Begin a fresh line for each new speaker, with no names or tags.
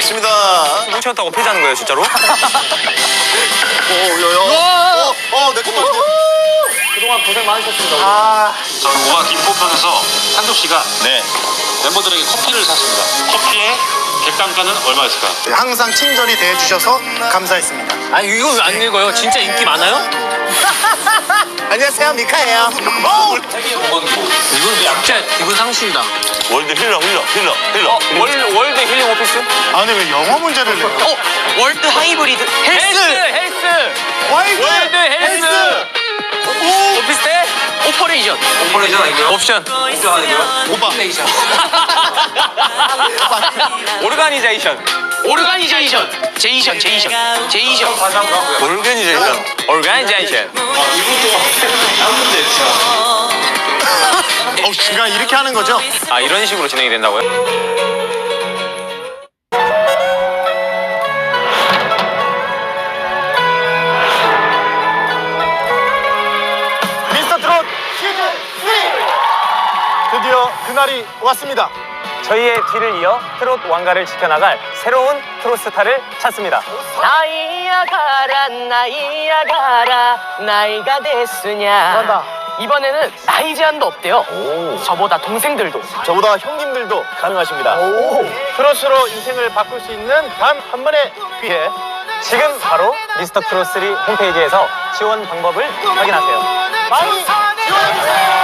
좋습니다.
훔쳤다고 패자는 거예요 진짜로?
오, 야, 야. 어, 어, 내거 봐.
그동안 고생 많으셨습니다
아,
저는 우아 김포편에서 상조 씨가
네.
멤버들에게 커피를 샀습니다. 커피의 객단가는 얼마였을까요?
네, 항상 친절히 대해주셔서 감사했습니다.
아니 이거 왜 안 읽어요? 진짜 인기 많아요?
안녕하세요, 미카예요. 오!
이건 진짜 이건 상실이다
월드 힐러 힐러 힐러 힐러
어? 월, 월드 힐링 오피스?
아니, 왜 영어 문제를 내요?
어? 월드 하이브리드 헬스! 헬스!
와이드!
월드 헬스! 오피스텔? 오퍼레이션 오퍼레이션 아니고요? 옵션 옵션 아니고요?
오빠.
오퍼레이션 오르가니제이션 오르가니제이션 제이션 제이션 제이션
오르게니제이션
오르가니제이션
어, 제가 이렇게 하는 거죠?
아 이런 식으로 진행이 된다고요?
드디어 그날이 왔습니다.
저희의 뒤를 이어 트롯 왕가를 지켜나갈 새로운 트롯 스타를 찾습니다
나이야 가라 나이야 가라 나이가 됐으냐
잘한다.
이번에는 나이 제한도 없대요 저보다 동생들도
저보다 형님들도 가능하십니다. 트롯으로 인생을 바꿀 수 있는 단 한 번의 기회.
지금 바로 미스터 트롯3 홈페이지에서 지원 방법을 확인하세요
많이 지원해주세요!